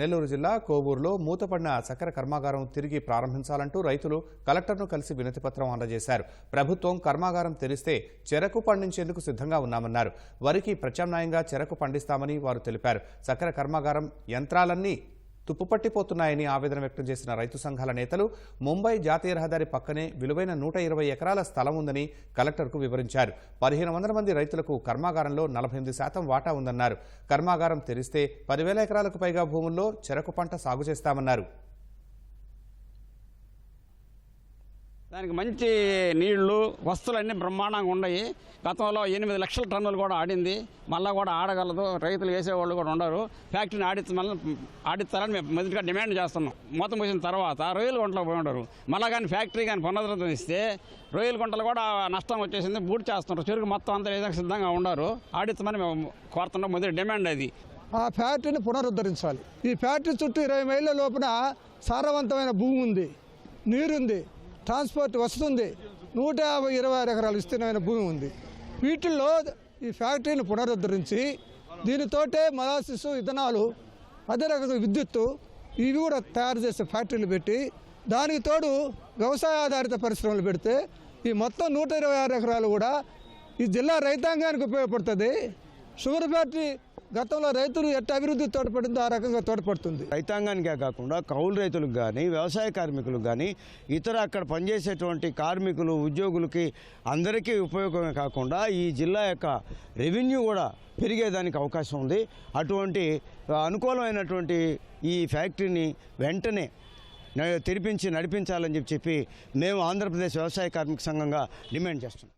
నెల్లూరు జిల్లా కోవూరులో మూతపడిన చక్కెర కర్మాగారం తిరిగి ప్రారంభించాలంటూ రైతులు కలెక్టర్ను కలిసి వినతిపత్రం అందజేశారు. ప్రభుత్వం కర్మాగారం తెరిస్తే చెరకు పండించేందుకు సిద్ధంగా ఉన్నామన్నారు. వరికి ప్రత్యామ్నాయంగా చెరకు పండిస్తామని వారు తెలిపారు. చక్కెర కర్మాగారం యంత్రాలన్నీ తుప్పుపట్టిపోతున్నాయని ఆవేదన వ్యక్తం చేసిన రైతు సంఘాల నేతలు ముంబై జాతీయ రహదారి పక్కనే విలువైన నూట ఇరవై ఎకరాల స్థలం ఉందని కలెక్టర్కు వివరించారు. పదిహేను వందల మంది రైతులకు కర్మాగారంలో నలభై ఎనిమిది శాతం వాటా ఉందన్నారు. కర్మాగారం తెరిస్తే పదివేల ఎకరాలకు పైగా భూముల్లో చెరకు పంట సాగు చేస్తామన్నారు. దానికి మంచి నీళ్ళు వస్తువులన్నీ బ్రహ్మాండంగా ఉన్నాయి. గతంలో ఎనిమిది లక్షల టన్నులు కూడా ఆడింది. మళ్ళీ కూడా ఆడగలదు. రైతులు వేసేవాళ్ళు కూడా ఉండరు. ఫ్యాక్టరీని ఆడించమని ఆడిస్తారని మేము మొదటిగా డిమాండ్ చేస్తున్నాం. మూత మూసిన తర్వాత రొయ్యల గుంటలో పోయి ఉండరు. మళ్ళీ కానీ ఫ్యాక్టరీ కానీ పునరుద్ధరణ ఇస్తే రొయ్యల గుంటలు కూడా నష్టం వచ్చేసింది. బూట్ చేస్తున్నారు. చెరుకు మొత్తం అంతా ఏదైనా సిద్ధంగా ఉండరు. ఆడిస్తామని మేము కోరుతున్నాం. మొదటి డిమాండ్ అది. ఆ ఫ్యాక్టరీని పునరుద్ధరించాలి. ఈ ఫ్యాక్టరీ చుట్టూ ఇరవై మైళ్ళ లోపల సారవంతమైన భూమి ఉంది. నీరుంది. ట్రాన్స్పోర్ట్ వస్తుంది. నూట యాభై ఇరవై ఆరు ఎకరాలు విస్తీర్ణమైన భూమి ఉంది. వీటిల్లో ఈ ఫ్యాక్టరీని పునరుద్ధరించి దీనితోటే మలాసిస్ ఇథనాలు అదే రకంగా విద్యుత్తు ఇవి కూడా తయారు చేసే ఫ్యాక్టరీలు పెట్టి దానికి తోడు వ్యవసాయ ఆధారిత పరిశ్రమలు పెడితే ఈ మొత్తం నూట ఇరవై ఆరు ఎకరాలు కూడా ఈ జిల్లా రైతాంగానికి ఉపయోగపడుతుంది. షుగర్ ఫ్యాక్టరీ గతంలో రైతులు ఎట్ట అభివృద్ధి తోడ్పడిందో ఆ రకంగా తోడ్పడుతుంది. రైతాంగానికే కాకుండా కౌలు రైతులకు కానీ వ్యవసాయ కార్మికులకు కానీ ఇతర అక్కడ పనిచేసేటువంటి కార్మికులు ఉద్యోగులకి అందరికీ ఉపయోగమే కాకుండా ఈ జిల్లా యొక్క రెవెన్యూ కూడా పెరిగేదానికి అవకాశం ఉంది. అటువంటి అనుకూలమైనటువంటి ఈ ఫ్యాక్టరీని వెంటనే తెరిపించి నడిపించాలని చెప్పి చెప్పి మేము ఆంధ్రప్రదేశ్ వ్యవసాయ కార్మిక సంఘంగా డిమాండ్ చేస్తున్నాం.